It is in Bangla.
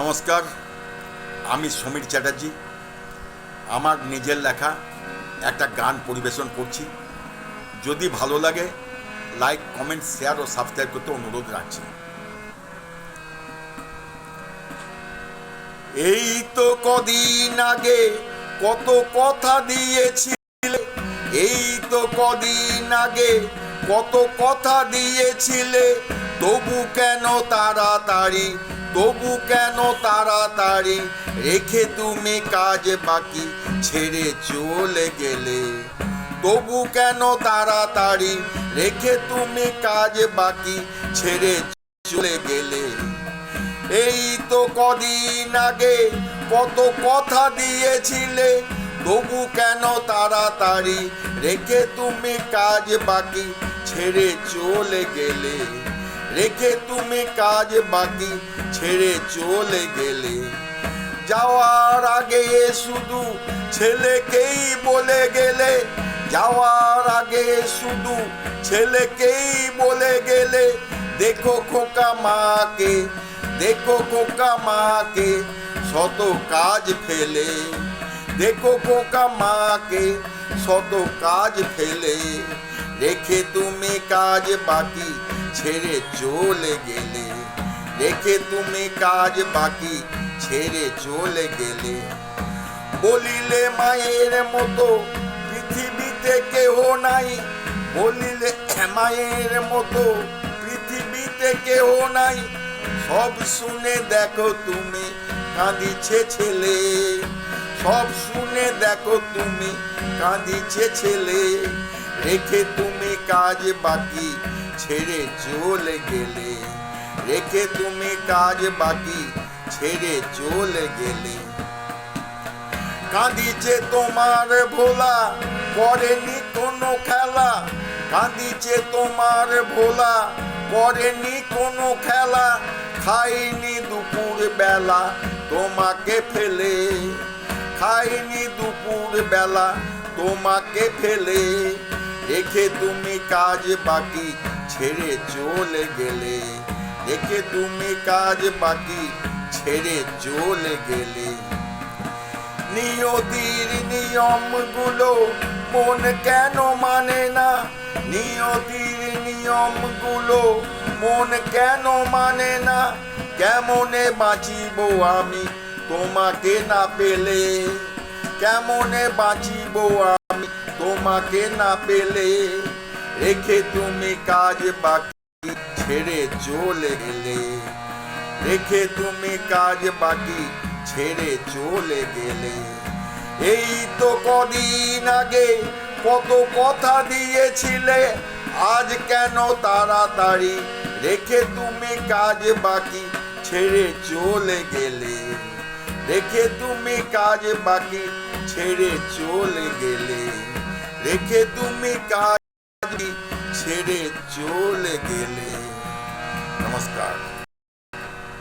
নমস্কার, আমি সমীর চ্যাটার্জি। আমার নিজের লেখা একটা গান পরিবেশন করছি। যদি ভালো লাগে লাইক কমেন্ট শেয়ার ও সাবস্ক্রাইব করতে অনুরোধ রাখছি। এই তো কদিন আগে কত কথা দিয়েছিলে, এই তো কদিন আগে কত কথা দিয়েছিলে, তবু কেন তাড়াতাড়ি তবু কেন তাড়াতাড়ি রেখে তুমি কাজ বাকি ছেড়ে চলে গেলে? তবু কেন তাড়াতাড়ি রেখে তুমি কাজ বাকি ছেড়ে চলে গেলে? এই তো কদিন আগে কত কথা দিয়েছিলে, তবু কেন তাড়াতাড়ি রেখে তুমি কাজ বাকি ছেড়ে চলে গেলে? রেখে তুমি কাজ বাকি ছেড়ে চলে গেলে। যাওয়ার আগে শুধু ছেলেকেই বলে গেলে। যাওয়ার আগে শুধু ছেলেকেই বলে গেলে। দেখো খোকা মাকে, দেখো খোকা মাকে, শত কাজ ফেলে। দেখো খোকা মাকে, শত কাজ ফেলে। রেখে তুমি কাজ বাকি ছেড়ে চলে গেলে। রেখে তুমি কাজ বাকি, ছেড়ে চলে গেলে। বলিলে মায়ের মতো পৃথিবীতে কেহ নাই। বলিলে মায়ের মতো পৃথিবীতে কেহ নাই। সব শুনে দেখো তুমি কাঁদিছে ছেলে। সব শুনে দেখো তুমি কাঁদিছে ছেলে। রেখে তুমি কাজ বাকি ছেড়ে চলে গেলে। রেখে তুমি কাজ বাকি, ছেড়ে চলে গেলে। কাঁদিছে তোমার ভোলা, করেনি কোনো খেলা। কাঁদিছে তোমার ভোলা, করেনি কোনো খেলা। খাইনি দুপুর বেলা তোমাকে ফেলে। খাইনি দুপুর বেলা তোমাকে ফেলে। রেখে তুমি কাজ বাকি ছেড়ে চলে গেলে। রেখে তুমি কাজ বাকি ছেড়ে চলে গেলে। নিয়তির নিয়মগুলো মন কেন মানে না? নিয়তির নিয়মগুলো মন কেন মানে না? কেমনে বাঁচিব আমি তোমাকে না পেলে? কেমনে বাঁচিব তোমাকে না পেলে রেখে তুমি কাজ বাকি ছেড়ে চলে গেলে। রেখে তুমি কাজ বাকি ছেড়ে চলে গেলে। এই তো কদিন আগে কত কথা দিয়েছিলে, আজ কেন তাড়াতাড়ি রেখে তুমি কাজ বাকি ছেড়ে চলে গেলে। রেখে তুমি কাজ বাকি ছেড়ে চলে গেলে। রেখে তুমি কাজ ছেড়ে চলে গেলে। নমস্কার।